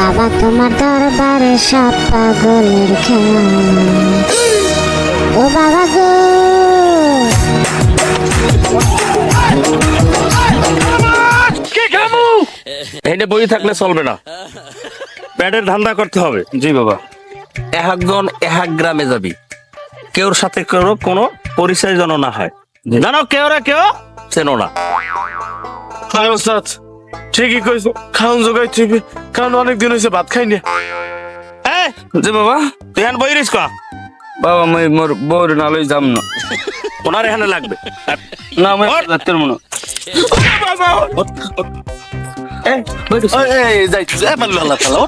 বাবা তোমার দরবারে সব পাগলের খেলা। ও বাবা গো! এনে বই থাকলে চলবে না। প্যাডের ধান্দা করতে হবে। জি বাবা। একজন এক গ্রামে যাবি। কেউর সাথে কেউ কোনো পরিচয় যেন না হয়। জানো কেউ রে কেউ? চেনো না। হাই ওস্তাদ। ঠিকই কইছো খাওন জোগাই ঠিক কারণ অনেক দিন হয়েছে ভাত খাই না এই, জি বাবা তুই এখন বই রিস বাবা মই মোর বউর নালই যাম না। ওনার এখানে লাগবে। না ওঠ। যাতে মনে এই, বই রিস। এই, যাই, আল্লাহ তাআলা।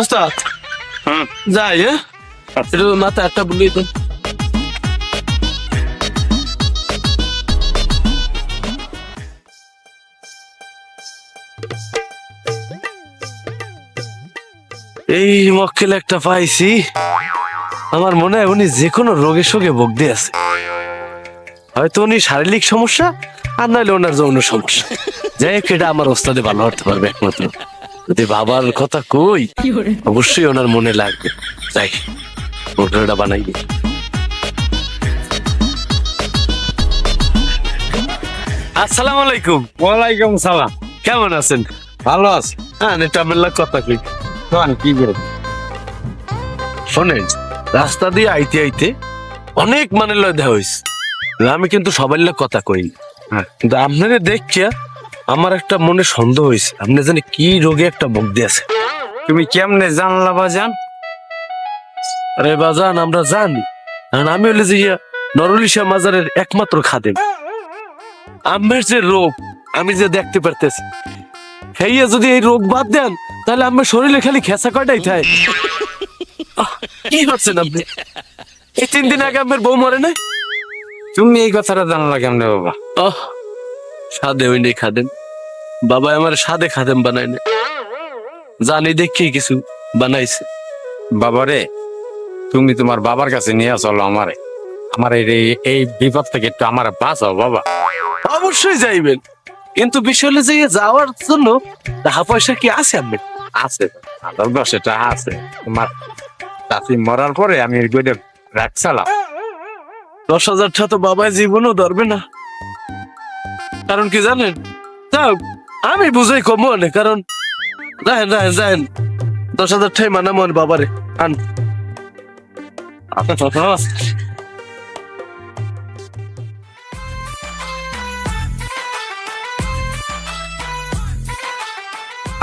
ওস্তাদ হুম, হ্যাঁ? মাথা একটা বুলি তো এই মক্কেল একটা পাইছি। আমার মনে হয় উনি যে কোনো রোগের সঙ্গে ভোগতে আছে। হয়তো উনি শারীরিক সমস্যা আর নাহলে ওনার যৌন সমস্যা। যাই হোক এটা আমার ওস্তাদে ভালো হতে পারবে একমাত্র। যদি বাবার কথা কই অবশ্যই ওনার মনে লাগবে। তাই ওটা বানাই। আসসালামু আলাইকুম। ওয়ালাইকুম সালাম। কেমন আছেন? ভালো আছি। হ্যাঁ নেটামেল্লা কথা কই। কোন কি করে শোনেন রাস্তা দিয়ে আইতে আইতে অনেক মানে লয় দেওয়া হয়েছে। আমি কিন্তু সবাই লোক কথা কই হ্যাঁ। কিন্তু আপনাদের দেখিয়া আমার একটা মনে সন্দেহ হয়েছে আপনি জানি কি রোগে একটা মুখ আছে। তুমি কেমনে জানলা বাজান? আরে বাজান আমরা জানি। কারণ আমি হলে যে নরলিশা মাজারের একমাত্র খাদেম। আমার যে রোগ আমি যে দেখতে পারতেছি হেইয়া যদি এই রোগ বাদ দেন তাহলে আমার শরীরে খালি খেসা কয়টাই থাকে আহ, কি হচ্ছেন আপনি? এই তিন দিন আগে আমার বউ মরে নাই? তুমি এই কথাটা জানলা কেমনে বাবা? আহ সাদে ওই নেই খাদেম। বাবা আমার সাদে খাদেম বানায় না জানি দেখি কিছু বানাইছে। বাবারে তুমি তোমার বাবার কাছে নিয়ে চলো আমারে। আমার এই এই- এই বিপদ থেকে একটু আমার বাঁচাও বাবা। অবশ্যই যাইবেন। কিন্তু বিষয় হলো যে যাওয়ার জন্য টাকা পয়সা কি আছে আমি আছে। আদর দশটা আছে। তোমার চাষি মরার পরে আমি রাখছিলাম দশ হাজার টাকা তো বাবাই জীবনও ধরবে না। কারণ কি জানেন? যাও আমি বুঝাই কম মনে কারণ যাহেন দশ হাজার টাই মানা মন বাবারে। আন।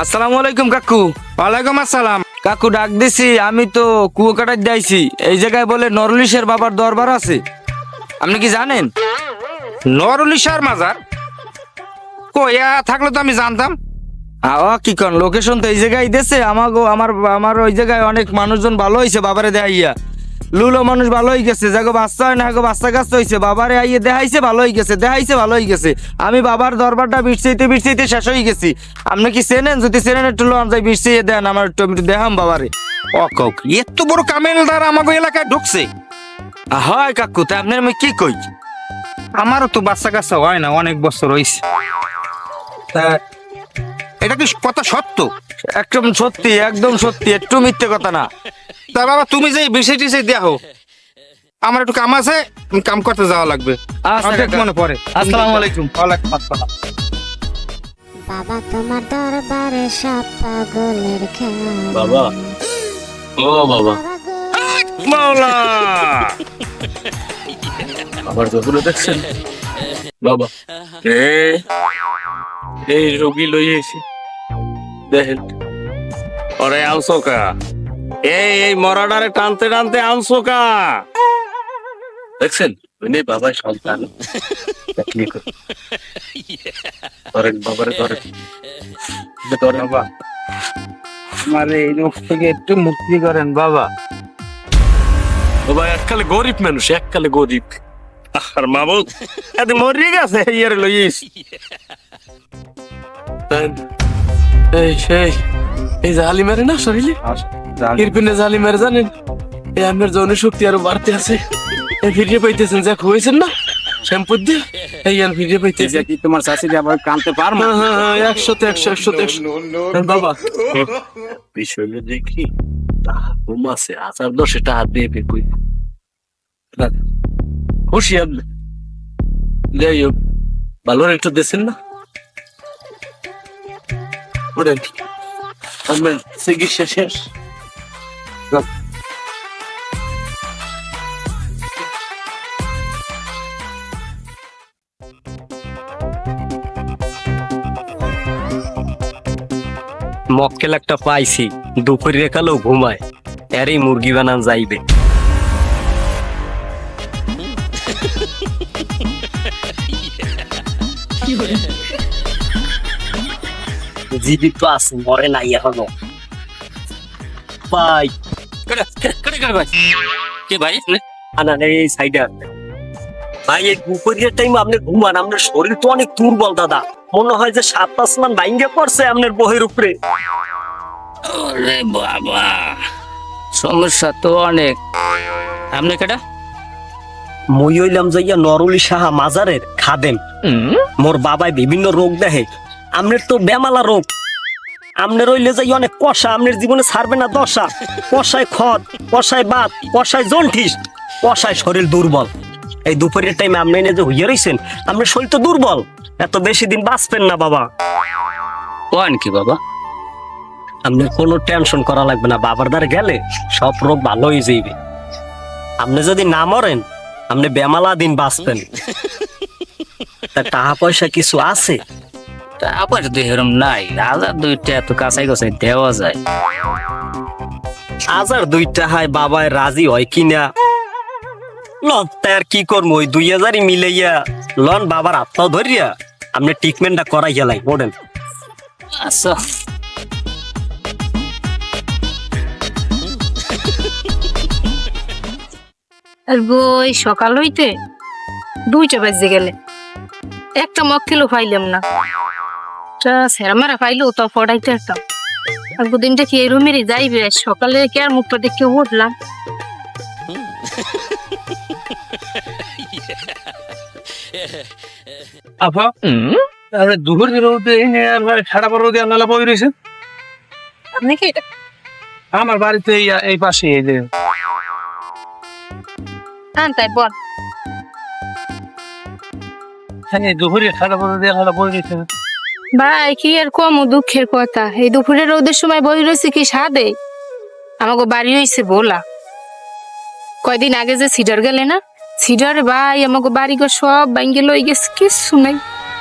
আসসালামু আলাইকুম কাকু। ওয়ালাইকুম আসসালাম। কাকু ডাক দিছি। আমি তো কুয়াকাটায় যাইছি। এই জায়গায় বলে নরলিশের বাবার দরবার আছে। আপনি কি জানেন? নরলিশার মাজার? কইয়া থাকলে তো আমি জানতাম। আওয়া কি কন? লোকেশন তো এই জায়গায় দেছে আমাগো আমার আমার ওই জায়গায় অনেক মানুষজন ভালো হয়েছে বাবারে দেখাইয়া লুলো মানুষ ভালো হয়ে গেছে। যাগো বাচ্চা হয় না গো বাচ্চা কাচ্চা হয়েছে বাবারে আইয়ে দেখাইছে ভালো হয়ে গেছে দেখাইছে ভালো হয়ে গেছে। আমি বাবার দরবারটা বিরসাইতে বিরসাইতে শেষ হয়ে গেছি। আপনি কি চেনেন? যদি চেনেন একটু লোন যাই বিরসাইয়ে দেন আমার একটু দেখাম বাবারে। এত বড় কামেলদার আমাকে এলাকায় ঢুকছে। হয় কাকু তা আপনার আমি কি কই? আমারও তো বাচ্চা কাচ্চা হয় না অনেক বছর হয়েছে তা এটা কি কথা সত্য? একদম সত্যি একদম সত্যি একটু মিথ্যে কথা না। তা বাবা তুমি যে বিষয় টিষয় দেখো আমার একটু কাম আছে আমি কাম করতে যাওয়া লাগবে। আচ্ছা, অর্ধেক মনে পড়ে। আসসালামু আলাইকুম। ওয়ালাইকুম আসসালাম। বাবা তোমার দরবারে সব পাগলের খেলা বাবা ও বাবা। বাবা মাওলা! আমার জহুরে দেখছেন। বাবা এই রোগী লই এসে দেখেন। ওরে আনছো কা এই এই মরাডারে টানতে টানতে আনছো কা? দেখছেন? উনি বাবা সন্তান। ধরেন বাবারে ধরেন। ধরেন বাবা। আমার এই রোগ থেকে একটু মুক্তি করেন বাবা। বাবা এককালে গরিব মানুষ এককালে গরিব। আর মাবুদ এত মরি গেছে ইয়ার লইস এই সেই এই মেরে না শরীরে? কিরপিনে জালি মেরে জানেন? এই আমের যৌন শক্তি আরও বাড়তে আছে। এই ফিরিয়ে পাইতেছেন যা খুঁয়েছেন না? শ্যাম্পু দিয়ে? এই আর ভিডিও পাইতেছি। এটা কি তোমার শাশুড়ি আবার কানতে পারব হ্যাঁ হ্যাঁ হ্যাঁ একশোতে একশো একশোতে একশো বাবা। বিষয়টা দেখি তাহা আছে হাজার দশে টাকা দেবে কই হুশিয়ার যাই হোক ভালো একটু দেশেন না? ওরেন আপনার চিকিৎসা শেষ। মক্কেল একটা পাইছি দুপুরে কালেও ঘুমায়। এরই মুরগি বানান যাইবে। জীবিত আছে, মরে নাই এখনও। ভাই কে ভাই আনা এই সাইডে ভাই এই দুপুরের টাইম আপনি ঘুমান আপনার শরীর তো অনেক দুর্বল দাদা। মনে হয় যে সাত আসমান বাইঙ্গে পড়ছে আপনার বহের উপরে। ওরে বাবা সমস্যা তো অনেক। আপনি কেটা মই হইলাম যাইয়া নরুলি সাহা মাজারের খাদেম। মোর বাবায় বিভিন্ন রোগ দেখে। আমনের তো বেমালা রোগ। আমনের হইলে যাই অনেক কষা আমনের জীবনে ছাড়বে না দশা। কষায় খত কষায় বাত কষায় জন্ঠিস কষায় শরীর দুর্বল। এই দুপুরের টাইমে আপনি এনে যে হইয়া রইছেন আপনার শরীর তো দুর্বল। এত বেশি দিন বাঁচবেন না বাবা। কোন কি বাবা? আপনার কোনো টেনশন করা লাগবে না বাবার দ্বারা গেলে সব রোগ ভালো হয়ে যাইবে। আপনি যদি না মরেন আপনি বেমালা দিন বাঁচবেন। তা টাকা পয়সা কিছু আছে? তারপর তো এরম নাই হাজার দুইটা এত কাছাই কাছাই দেওয়া যায়। হাজার দুইটা হায় বাবায় রাজি হয় কিনা? লন তাই আর কি করব ওই দুই হাজারই মিলাইয়া। লন বাবার আত্মা ধরিয়া আপনি ট্রিটমেন্টটা করাই গেলাই আচ্ছা। আর বই সকাল হইতে দুইটা বাজে গেলে। একটা মক্কেলও পাইলাম না। তা পাইলো তো পড়াইতে আর দিনটা কি এই রুমেরই যাইবে? সকালে কে আর মুখটা দেখে উঠলাম? আপা আরে দুপুর রোদে একবার খারাপ রোদে আল্লাহ বই রয়েছে? আপনি কি আমার বাড়িতে এই পাশে এই যে। তাই বল। হ্যাঁ দুপুরে খারাপ রোদে আল্লাহ বই রয়েছে। ভাই, কি আর কম দুঃখের কথা? এই দুপুরে রোদের সময় বই রয়েছে কি সাদে আমাকে বাড়ি হয়েছে বলা কয়দিন আগে যে সিডার গেলে না? সিডার ভাই আমাকে বাড়ি ঘর সব ভাঙ্গে লই গেছে কিছু নাই।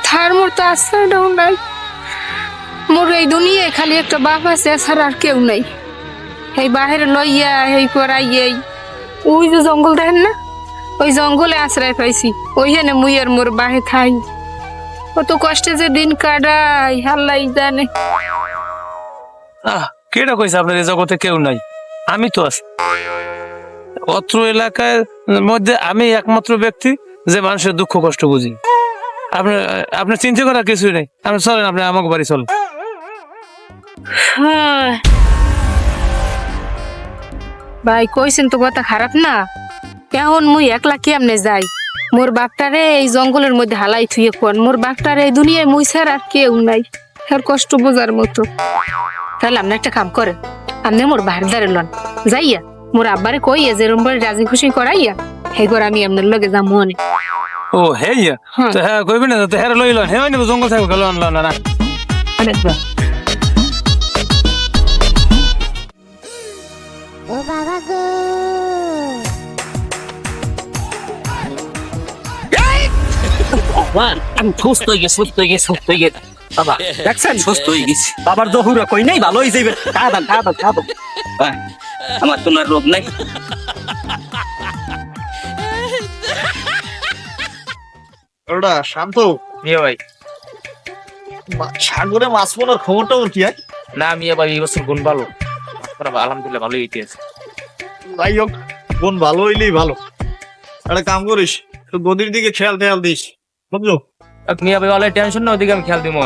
তার মোর তো আশ্রয়টাও নাই। মোর এই দুনিয়ায় খালি একটা বাপ আছে, এছাড়া আর কেউ নাই। এই বাহিরে লইয়া, এই করাই ওই যে জঙ্গল দেখেন না? ওই জঙ্গলে আশ্রয় পাইছি। ওইখানে মুই আর মোর বাহে থাই। কত কষ্টে যে দিন কাটাই হাল্লাই জানে। আহ কেটা কইছে আপনার এই জগতে কেউ নাই? আমি তো আছি। অত্র এলাকার মধ্যে আমি একমাত্র ব্যক্তি যে মানুষের দুঃখ কষ্ট বুঝি। আপনার আপনার চিন্তা করার কিছুই নেই। আপনি চলেন আপনি আমাকে বাড়ি চলেন। হ্যাঁ। ভাই কইছেন তো কথা খারাপ না? এখন মুই একলা কেমনে যাই? মোর বাপটারে এই জঙ্গলের মধ্যে হালাই থুয়ে কোন মোর বাপটারে এই দুনিয়ায় মুই ছাড়া আর কেউ নাই। আর কষ্ট বোঝার মতো। তাহলে আপনি একটা কাম করেন আপনি মোর বাহির দ্বারে লন যাইয়া মোর আব্বারে কইয়া যে রুম রাজি খুশি করাইয়া হেগর আমি আপনার লগে যাব অনেক ও হে ইয়া হ্যাঁ। তো হ্যাঁ কইবেন না তো হ্যাঁ লই লন হ্যাঁ নেব জঙ্গল থাকবে লন লন না। ও বাবা গো। বাবা, আমি সুস্থ হয়ে গেছি সুস্থ হয়ে গেছি সুস্থ হয়ে গেছি। বাবা দেখছেন? সুস্থ হয়ে গেছি। বাবার দহুরা কই নাই ভালো হয়ে। খাওয়া আমার তো রোগ নাই। ওটা শান্ত। মিয়া ভাই। সাগরে মাছ পড়ার খবরটা ওর কি হয় না মিয়া ভাই এই বছর গুণ ভালো। আলহামদুলিল্লাহ ভালোই হইতেছে। যাই হোক বোন ভালো হইলেই ভালো। একটা কাম করিস গদির দিকে খেয়াল খেয়াল দিস। বুঝলো মিয়া ভাই টেনশন না ওদিকে আমি খেয়াল দিব।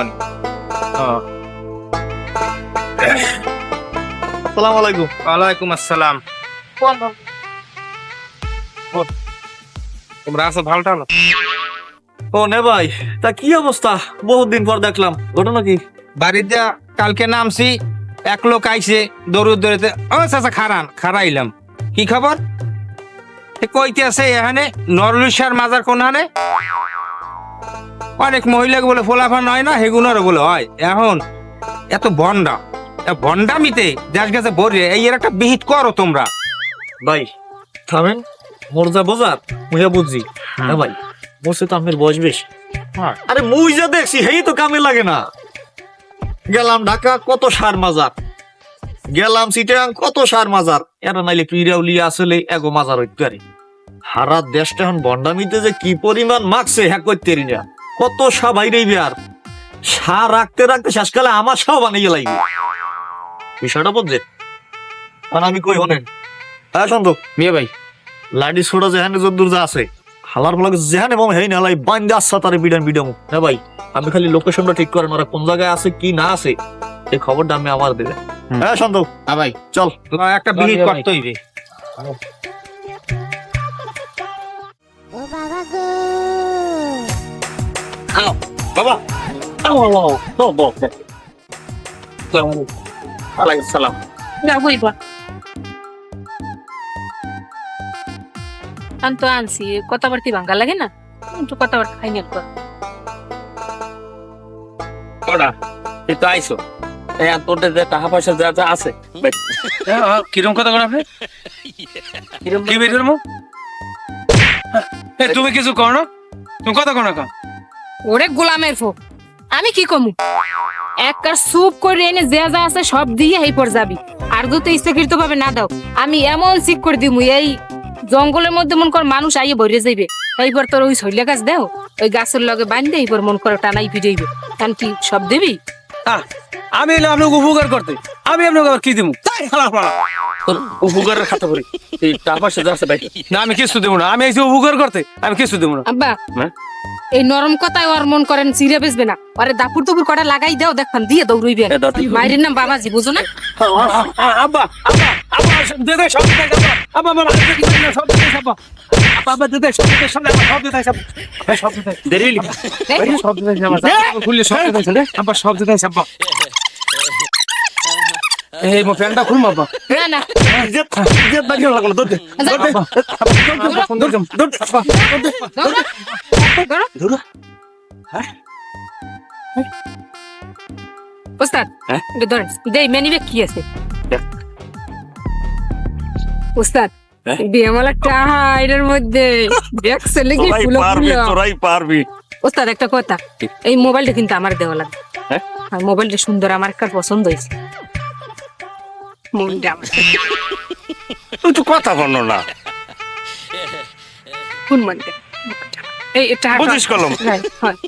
আসসালামু আলাইকুম। ওয়ালাইকুম আসসালাম। তোমরা আছো ভালো টানো ও নে ভাই তা কি অবস্থা? বহুত দিন পর দেখলাম ঘটনা কি? বাড়িতে কালকে নামছি এক লোক আইছে দৌড় দৌড়েতে ও চাচা খারান খারাইলাম। কি খবর? এ কইতে আছে এখানে নরলিশার মাজার কোনখানে? অনেক মহিলাকে বলে ফোলাফান হয় না হেগুনারও বলে হয়। এখন এত বন্ডা এ বন্ডামিতে দেশ গেছে ভরে এই এর একটা বিহিত করো তোমরা। ভাই থামেন মোর যা বোঝার মুইয়া বুঝছি হ্যাঁ। ভাই মোর সে তো আমের বয়স বেশি। আরে মুই যা দেখছি হেই তো কামে লাগে না। গেলাম ঢাকা কত সার মাজার। গেলাম সিটাং কত সার মাজার। এরা নাইলে পিরাও লিয়া আসলে এগো মাজার হইতে পারে হারা দেশটা এখন বন্ডামিতে যে কি পরিমাণ মাগছে হ্যাঁ করতে না। কত সা বাইরে আর সা রাখতে রাখতে শেষকালে আমার সাও বানিয়ে লাগবে। বিষয়টা বুঝছে আর আমি কই হনেন হ্যাঁ সন্তোষ মিয়া ভাই। লাডি ছোড়া যেখানে যদ্দুর যা আছে হালার ফলাকে যেখানে মম হেই নালাই বান্দা আসছা তারে বিডান বিডামু। হ্যাঁ ভাই আমি খালি লোকেশনটা ঠিক করেন ওরা কোন জায়গায় আছে কি না আছে এই খবরটা আমি আমার দেবে। হ্যাঁ সন্তোষ হ্যাঁ ভাই। চল। একটা বিহিত করতে হইবে। বাবা ওয়ালাইকুম সালাম। আমি তো আনছি কথাবার্তি ভাঙ্গা লাগে না। একটু কথাবার্তা ফাইনাল কর ওরা এই তো আইসো এই যে টাকা পয়সা যা যা আছে কিরম কথা কোন আপনি কি বের করব তুমি কিছু কর না? তুমি কথা কোন না ওরে গোলামের ফোক আমি কি কমু? এক কার সুপ করে এনে যা যা আছে সব দিয়ে এই পর যাবি। আর দুটো ইচ্ছাকৃত ভাবে না দাও আমি এমন ঠিক করে দিমু এই জঙ্গলের মধ্যে মন কর মানুষ আইয়ে ভরে যাইবে। এইবার তোর ওই শৈলে গাছ দেও ওই গাছের লগে বান্ধে এইবার মন করে টানাই ফিরাইবে। কারণ কি সব দিবি? আমি এলাম আপনাকে উপকার করতে আমি আপনাকে আবার কি দিব তোর উপকারের খাতা করি এই টাকা পয়সা যা আছে ভাই না আমি কিছু দেবো না আমি এসে উপকার করতে আমি কিছু দেবো না। আব্বা হ্যাঁ? এই নরম কথায় ওর মন করেন চিড়ে বেসবে না। আরে দাপুর দুপুর কটা লাগাই দাও দেখবেন দিয়ে দৌড়ইবে মায়ের নাম বাবাজি বুঝো না? আব্বা আব্বা আব্বা দে দে সব দে আব্বা না সব দে আব্বা আব্বা দে দে সব দে সব সব দে সব সব দে দেরি সব দে। সব খুললে সব দে আব্বা সব দে আব্বা এই মো প্যান্টটা না না লাগল ওস্তাদ হ্যাঁ? এটা ধরেন দেই কি আছে ওস্তাদ হ্যাঁ? বিয়ামালা টাহা এটার মধ্যে লেগে তোরাই ফুলো পারবি তোরাই পারবি ওস্তাদ একটা কথা এই মোবাইলটা কিন্তু আমার দেওয়া লাগবে হ্যাঁ? মোবাইলটা সুন্দর আমার কার পছন্দ হয়েছে মনটা আমার তুই তো কথা বল না। কোন মনটা এই এটা বুঝিস কলম। হয়।